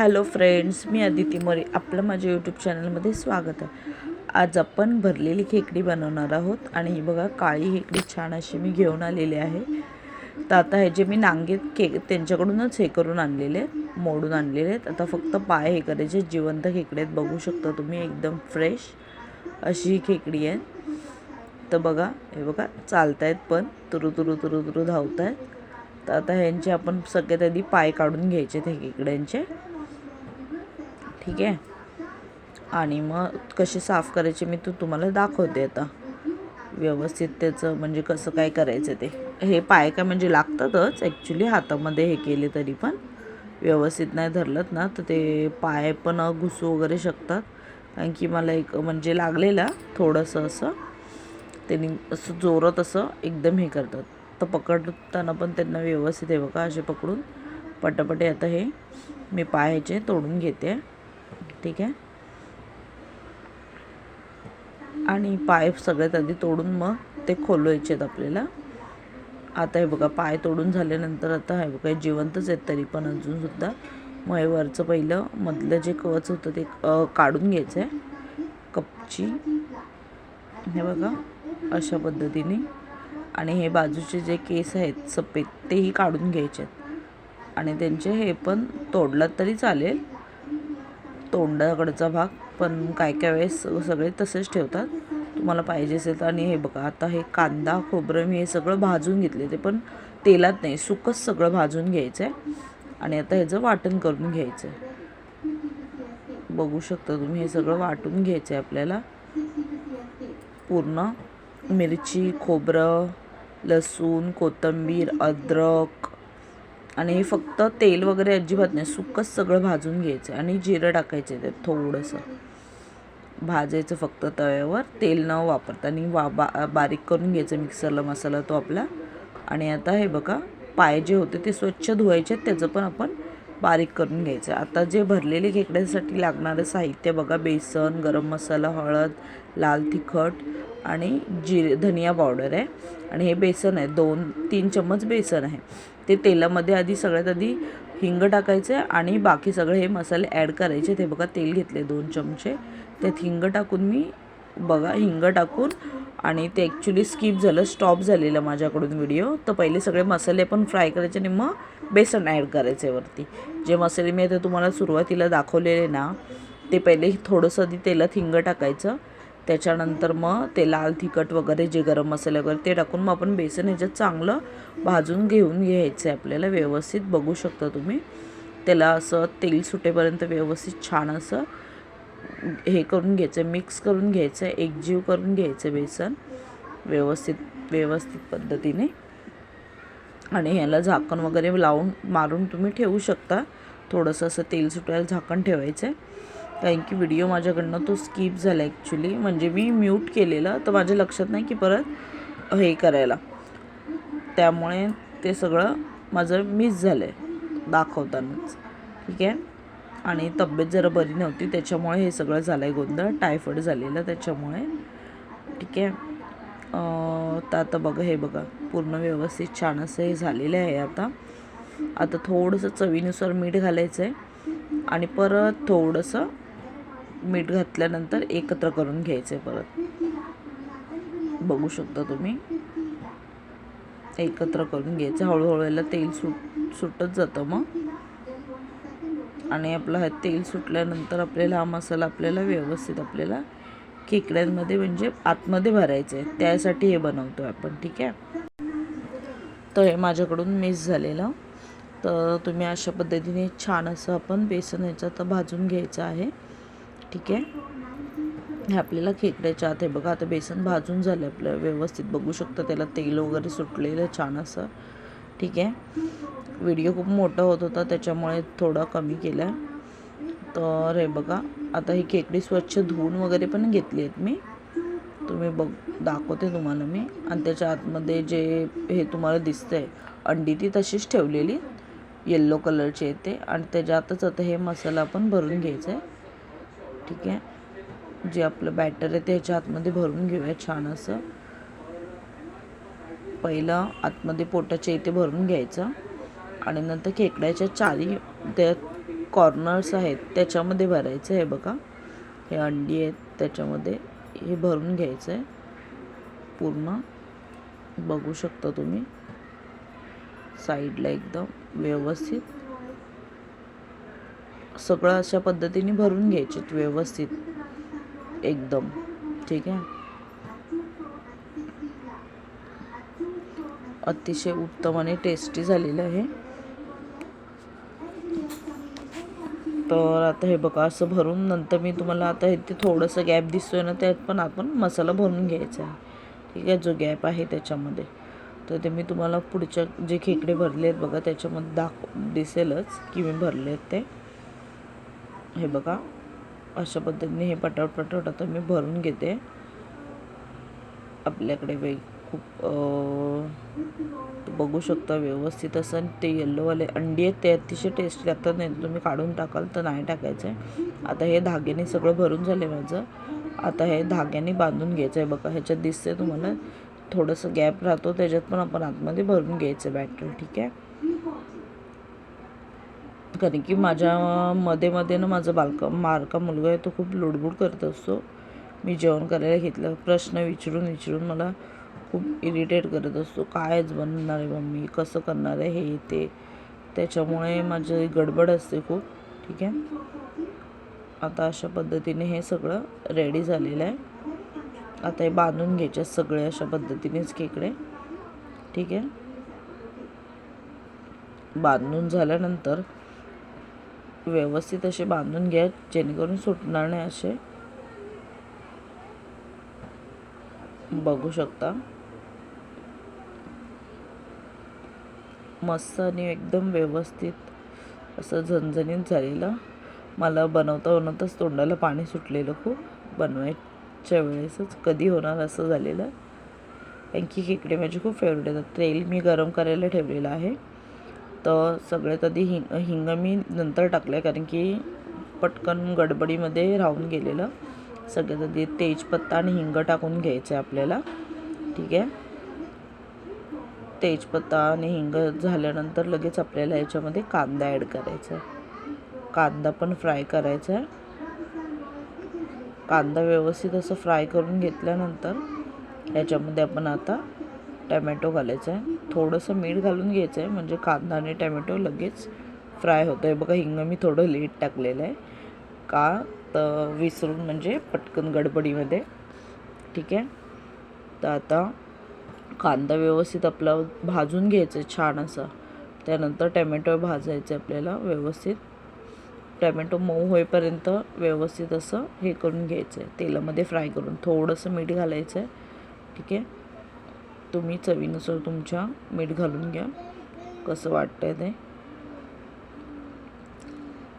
Hello friends मी अदिती मोरे. आपलं माझ्या यूट्यूब चॅनलमध्ये स्वागत आहे. आज आपण भरलेली खेकडी बनवणार आहोत आणि ही बघा काळी खेकडी छान अशी मी घेऊन आलेली आहे. तर आता हे जे मी नांगेत के त्यांच्याकडूनच हे करून आणलेले मोडून आणलेले आहेत. आता फक्त पाय हे करायचे जिवंत खेकडे आहेत. बघू शकता तुम्ही एकदम फ्रेश अशी ही खेकडी आहे. तर बघा हे बघा चालत आहेत पण तुरु तुरु तुरु तुरु धावत आहेत तर आता ह्यांचे आपण सगळ्यात आधी पाय काढून घ्यायचे ते खेकड्यांचे. ठीक आहे? आणि मग कशी साफ करायची मी तू तुम्हाला दाखवते आता. व्यवस्थित त्याचं म्हणजे कसं काय करायचं ते. हे पाय काय म्हणजे लागतातच ॲक्च्युली हातामध्ये हे केले तरी पण. व्यवस्थित नाही धरलं ना तर ते पाय पण घुसू वगैरे शकतात. कारण की मला एक म्हणजे लागलेला थोडंसं असं. त्यांनी असं जोरात असं एकदम हे करतात. तर पकडताना पण त्यांना व्यवस्थित आहे बघा असे पकडून. पटापटे आता हे मी पायाचे तोडून घेते. ठीक आहे. आणि पाय सगळ्यात आधी तोडून मग ते खोलवायचे आहेत आपल्याला. आता हे बघा पाय तोडून झाल्यानंतर आता हे बघा जिवंतच आहेत तरी पण अजूनसुद्धा मग हे वरचं पहिलं मधलं जे कवच होतं ते काढून घ्यायचं आहे कपची. हे बघा अशा पद्धतीने. आणि हे बाजूचे जे केस आहेत सफेद तेही काढून घ्यायचे आहेत. आणि त्यांचे हे पण तोडलात तरी चालेल. तोंडाकडचा भाग पण काय काय वेळेस सगळे तसेच ठेवतात. तुम्हाला पाहिजे असेल तर आणि हे बघा आता हे कांदा खोबरं मी हे सगळं भाजून घेतले ते पण तेलात नाही सुकच सगळं भाजून घ्यायचं आहे आणि आता ह्याचं वाटण करून घ्यायचं आहे बघू शकता तुम्ही हे सगळं वाटून घ्यायचं आहे आपल्याला. पूर्ण मिरची खोबरं लसूण कोथिंबीर अद्रक आणि हे फक्त तेल वगैरे अजिबात नाही. सुकच सगळं भाजून घ्यायचं आणि जिरं टाकायचं आहे त्यात थोडंसं. भाजायचं फक्त तव्यावर. तेल न वापरता आणि वा बा बारीक करून घ्यायचं मिक्सरला मसाला तो आपला. आणि आता हे बघा पाय जे होते ते स्वच्छ धुवायचे त्याचं पण आपण बारीक करून घ्यायचं. आता जे भरलेले खेकड्यासाठी लागणारं साहित्य बघा बेसन गरम मसाला हळद लाल तिखट आणि जिरे धनिया पावडर आहे. आणि हे बेसन आहे दोन तीन चम्मच बेसन आहे. ते तेलामध्ये आधी सगळ्यात आधी हिंग टाकायचं आणि बाकी सगळे हे मसाले ॲड करायचे. ते बघा तेल घेतले दोन चमचे. त्यात हिंग टाकून मी बघा हिंग टाकून आणि ते ॲक्च्युली स्किप झालं स्टॉप झालेलं माझ्याकडून व्हिडिओ तर पहिले सगळे मसाले पण फ्राय करायचे आणि मग बेसन ॲड करायचे वरती. जे मसाले मी आता तुम्हाला सुरुवातीला दाखवलेले ना ते पहिले थोडंसं आधी तेलात हिंग टाकायचं. त्याच्यानंतर मग ते लाल तिखट वगैरे जे गरम मसाले वगैरे ते टाकून मग आपण बेसन ह्याच्यात चांगलं भाजून घेऊन घ्यायचं आहे आपल्याला व्यवस्थित. बघू शकता तुम्ही. त्याला असं तेल सुटेपर्यंत व्यवस्थित छान असं हे करून घ्यायचं मिक्स करून घ्यायचं आहे एकजीव करून घ्यायचं बेसन व्यवस्थित व्यवस्थित पद्धतीने. आणि ह्याला झाकण वगैरे लावून मारून तुम्ही ठेवू शकता. थोडंसं असं तेल सुटायला झाकण ठेवायचं आहे कारण की व्हिडिओ माझ्याकडनं तो स्किप झाला ॲक्च्युली म्हणजे मी म्यूट केलेलं तर माझ्या लक्षात नाही की परत हे करायला. त्यामुळे ते सगळं माझं मिस झालं आहे दाखवतानाच. ठीक आहे? आणि तब्येत जरा बरी नव्हती त्याच्यामुळे हे सगळं झालं आहे गोंधळ. टायफॉईड झालेलं त्याच्यामुळे. ठीक आहे? तर आता बघा हे बघा. पूर्ण व्यवस्थित छान असं हे झालेलं आहे आता. आता थोडंसं चवीनुसार मीठ घालायचं आहे आणि परत थोडंसं मीठ घातल्यानंतर एकत्र करून घ्यायचे परत. बघू शकता तुम्ही. एकत्र करून घ्यायचं. हळूहळू याला तेल सुट सुटत जातं मग. आणि आपलं हा तेल सुटल्यानंतर आपल्याला हा मसाला आपल्याला व्यवस्थित आपल्याला खेकड्यांमध्ये म्हणजे आतमध्ये भरायचं आहे. त्यासाठी हे बनवतो आहे आपण ठीक आहे? तर हे माझ्याकडून मिस झालेलं. तर तुम्ही अशा पद्धतीने छान असं आपण बेसन ह्याच्यात भाजून घ्यायचं आहे. ठीक आहे. हे आपल्याला खेकड्याच्या आत आहे बघा आता बेसन भाजून झालं आपलं व्यवस्थित बघू शकता त्याला तेल वगैरे सुटलेलं छान असं. ठीक आहे. व्हिडिओ खूप मोठा होत होता त्याच्यामुळे थोडा कमी केला. तर हे बघा आता ही खेकडी स्वच्छ धुवून वगैरे पण घेतली आहेत मी. तुम्ही बघ दाखवते तुम्हाला मी. आणि त्याच्या आतमध्ये जे हे तुम्हाला दिसतं आहे अंडी ती तशीच ठेवलेली. येल्लो कलरची येते आणि त्याच्यातच आता हे मसाला आपण भरून घ्यायचा आहे ठीक आहे. जे आपलं बॅटर आहे ते ह्याच्या आतमध्ये भरून घेऊया छान असं. पहिलं आतमध्ये पोटाच्या इथे भरून घ्यायचं. आणि नंतर खेकड्याच्या चारी त्या कॉर्नर्स आहेत त्याच्यामध्ये भरायचं आहे बघा. हे अंडी आहेत त्याच्यामध्ये हे भरून घ्यायचं आहे पूर्ण. बघू शकता तुम्ही. साईडला एकदम व्यवस्थित. सगळं अशा पद्धतीने भरून घ्यायचे व्यवस्थित. एकदम. ठीक आहे? अतिशय उत्तम आणि टेस्टी झालेलं आहे. तर आता हे बघा असं भरून नंतर मी तुम्हाला आता हे ते थोडंसं गॅप दिसतोय ना त्यात पण आपण मसाला भरून घ्यायचा आहे. ठीक आहे? जो गॅप आहे त्याच्यामध्ये. तर ते मी तुम्हाला पुढच्या जे खेकडे भरले आहेत बघा त्याच्यामध्ये दाख दिसेलच की मी भरले आहेत ते. हे बघा अशा पद्धतीने हे पटावट पटावट आता मी भरून घेते. आपल्याकडे वेग खूप बघू शकता व्यवस्थित असं ते येल्लोवाले अंडी आहेत ते अतिशय टेस्टी लागतात नाही तर तुम्ही काढून टाकाल तर नाही टाकायचं. आहे आता हे धाग्याने सगळं भरून झाले माझं. आता हे धाग्याने बांधून घ्यायचं आहे बघा ह्याच्यात दिसते तुम्हाला. थोडंसं गॅप राहतो त्याच्यात पण आपण आतमध्ये भरून घ्यायचं बॅटर ठीक आहे? कारण की माझ्या मध्ये मध्ये ना माझा बालका मारका मुलगा आहे तो खूप लुडबुड करत असतो. मी जेवण करायला घेतलं प्रश्न विचारून विचारून मला खूप इरिटेट करत असतो. कायच बनणार आहे मम्मी? कसं करणार आहे हे ते? त्याच्यामुळे माझी गडबड असते खूप ठीक आहे? आता अशा पद्धतीने हे सगळं रेडी झालेलं आहे. आता हे बांधून घ्यायचे सगळे अशा पद्धतीनेच केकडे ठीक आहे? बांधून झाल्यानंतर व्यवस्थित असे बांधून घ्या जेणेकरून सुटणार नाही असे. बघू शकता. मस्त आणि एकदम व्यवस्थित असं झणझणीत झालेलं. मला बनवता बनवताच तोंडाला पाणी सुटलेलं खूप. बनवायच्या वेळेसच कधी होणार असं झालेलं. कारण की खेकडे माझे खूप फेवरेट आहेत. तेल मी गरम करायला ठेवलेलं आहे. तर सगळ्यात आधी हिंग हिंग मी नंतर टाकलं आहे कारण की पटकन गडबडीमध्ये राहून गेलेलं. सगळ्यात आधी तेजपत्ता आणि हिंग टाकून घ्यायचं आहे आपल्याला. ठीक आहे? तेजपत्ता आणि हिंग झाल्यानंतर लगेच आपल्याला याच्यामध्ये कांदा ॲड करायचा आहे कांदा पण फ्राय करायचा आहे कांदा व्यवस्थित असं फ्राय करून घेतल्यानंतर याच्यामध्ये आपण आता टॅमॅटो घालायचा आहे थोडंसं मीठ घालून घ्यायचं आहे म्हणजे कांदा आणि टॅमॅटो लगेच फ्राय होतं आहे बघा हिंग मी थोडं लेट टाकलेलं आहे. का? तर विसरून म्हणजे पटकन गडबडीमध्ये. ठीक आहे? तर आता कांदा व्यवस्थित आपला भाजून घ्यायचं आहे छान असं. त्यानंतर टॅमॅटो भाजायचं आहे आपल्याला व्यवस्थित. टॅमॅटो मऊ होईपर्यंत व्यवस्थित असं हे करून घ्यायचं आहे तेलामध्ये फ्राय करून थोडंसं मीठ घालायचं आहे ठीक आहे? तुम्ही चवीनुसार तुमच्या मीठ घालून घ्या. कसं वाटतंय ते?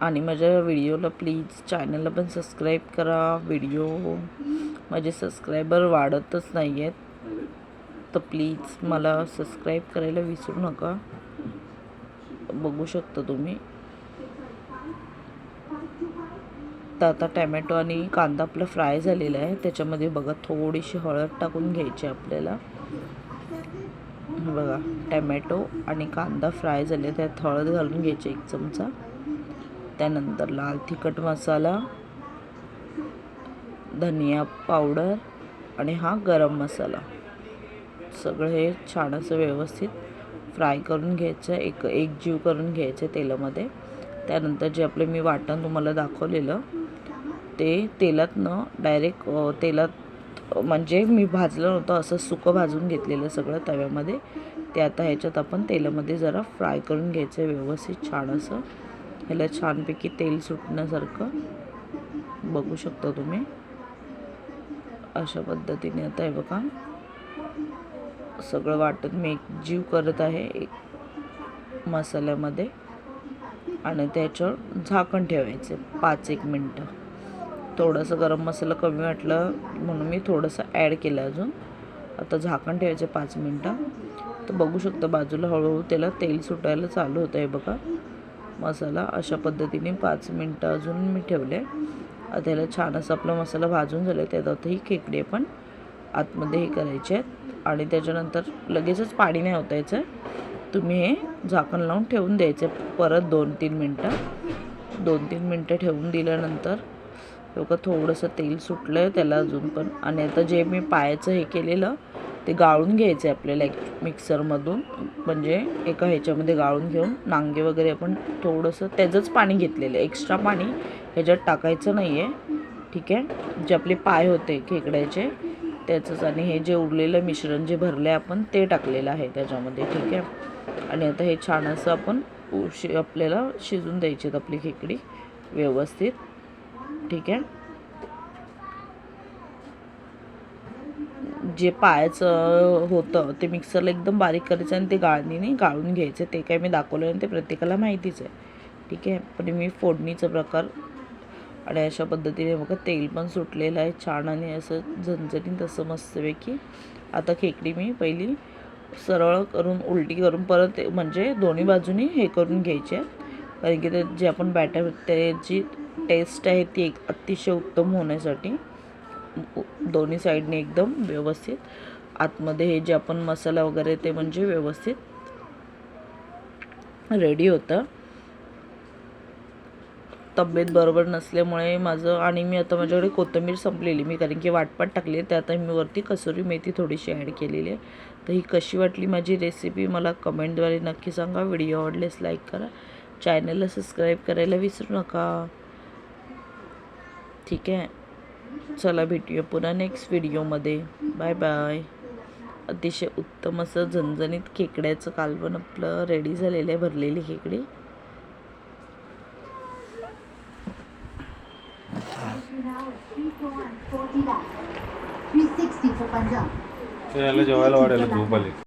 आणि माझ्या व्हिडिओला प्लीज चॅनलला पण सबस्क्राईब करा. व्हिडिओ माझे सबस्क्रायबर वाढतच नाही आहेत तर प्लीज मला सबस्क्राईब करायला विसरू नका. बघू शकता तुम्ही. तर आता टॅमॅटो आणि कांदा आपला फ्राय झालेला आहे. त्याच्यामध्ये बघा थोडीशी हळद टाकून घ्यायची आपल्याला. बघा टॅमॅटो आणि कांदा फ्राय झाले. त्यात हळद घालून घ्यायची एक चमचा. त्यानंतर लाल तिखट मसाला धनिया पावडर आणि हा गरम मसाला. सगळं हे छान असं व्यवस्थित फ्राय करून घ्यायचं एक एक जीव करून घ्यायचं तेलामध्ये. त्यानंतर जे आपलं मी वाटण तुम्हाला दाखवलेलं ते तेलात न डायरेक्ट तेलात म्हणजे मी भाजलं नव्हतं असं सुकं भाजून घेतलेलं सगळं तव्यामध्ये. ते आता ह्याच्यात आपण तेलामध्ये जरा फ्राय करून घ्यायचं आहे व्यवस्थित छान असं. ह्याला छानपैकी तेल सुटण्यासारखं. बघू शकता तुम्ही. अशा पद्धतीने आता हे बघा. सगळं वाटत मी एक जीव करत आहे एक मसाल्यामध्ये. आणि त्याच्यावर झाकण ठेवायचं पाच एक मिनटं. थोडंसं गरम मसाला कमी वाटलं म्हणून मी थोडंसं ॲड केलं अजून. आता झाकण ठेवायचं पाच मिनटं. तर बघू शकता बाजूला हळूहळू त्याला तेल सुटायला चालू होतं आहे बघा. मसाला अशा पद्धतीने पाच मिनटं अजून मी ठेवले. आता त्याला छान असं आपला मसाला भाजून झाला आहे त्यात ही खेकडे पण आतमध्ये हे करायचे आहेत. आणि त्याच्यानंतर लगेचच पाणी नाही ओतायचं. तुम्ही हे झाकण लावून ठेवून द्यायचं. परत दोन तीन मिनटं. दोन तीन मिनटं ठेवून दिल्यानंतर बघा थोडंसं तेल सुटलं आहे त्याला अजून पण. आणि आता जे मी पायाचं हे केलेलं ते गाळून घ्यायचं आहे आपल्याला एक मिक्सरमधून. म्हणजे एका ह्याच्यामध्ये गाळून घेऊन नांगे वगैरे आपण थोडंसं त्याचंच पाणी घेतलेलं आहे. एक्स्ट्रा पाणी ह्याच्यात टाकायचं नाही आहे ठीक आहे? जे आपले पाय होते खेकड्याचे त्याचंच. आणि हे जे उरलेलं मिश्रण जे भरलं आहे आपण ते टाकलेलं आहे त्याच्यामध्ये. ठीक आहे? आणि आता हे छान असं आपण उशी शि आपल्याला शिजून द्यायची आहेत आपली खेकडी व्यवस्थित. ठीक आहे. जे पायाचं होतं ते मिक्सरला एकदम बारीक करायचं आणि ते गाळणीने गाळून घ्यायचं. ते काय मी दाखवलं आणि ते प्रत्येकाला माहितीच आहे. ठीक आहे. पण मी फोडणीचा प्रकार आणि अशा पद्धतीने बघा तेल पण सुटलेलं आहे छान आणि असं झणझणीत असं मस्तपैकी. आता खेकडी मी पहिली सरळ करून उलटी करून परत म्हणजे दोन्ही बाजूनी हे करून घ्यायचे कारण की ते जे आपण बॅटर त्याची टेस्ट आहे ती एक अतिशय उत्तम होण्यासाठी. दोन्ही साईडने एकदम व्यवस्थित. आतमध्ये हे जे आपण मसाला वगैरे ते म्हणजे व्यवस्थित रेडी होतं. तब्येत बरोबर नसल्यामुळे माझं आणि मी आता माझ्याकडे कोथिंबीर संपलेली. मी कारण की वाटपाट टाकली आहे त्यात मी वरती कसुरी मेथी थोडीशी ॲड केलेली आहे. तर ही कशी वाटली माझी रेसिपी मला कमेंटद्वारे नक्की सांगा. व्हिडिओ आवडल्यास लाईक करा. चॅनलला सबस्क्राईब करायला विसरू नका. ठीक आहे. चला भेटूया पुन्हा नेक्स्ट व्हिडिओमध्ये बाय बाय अतिशय उत्तम असं झणझणीत खेकड्याचं कालवण आपलं रेडी झालेलं आहे भरलेली खेकडी. Now at 34 and 40 lakhs. 360 for Punjab. ते याला जेवायला वाढायला झोप आली.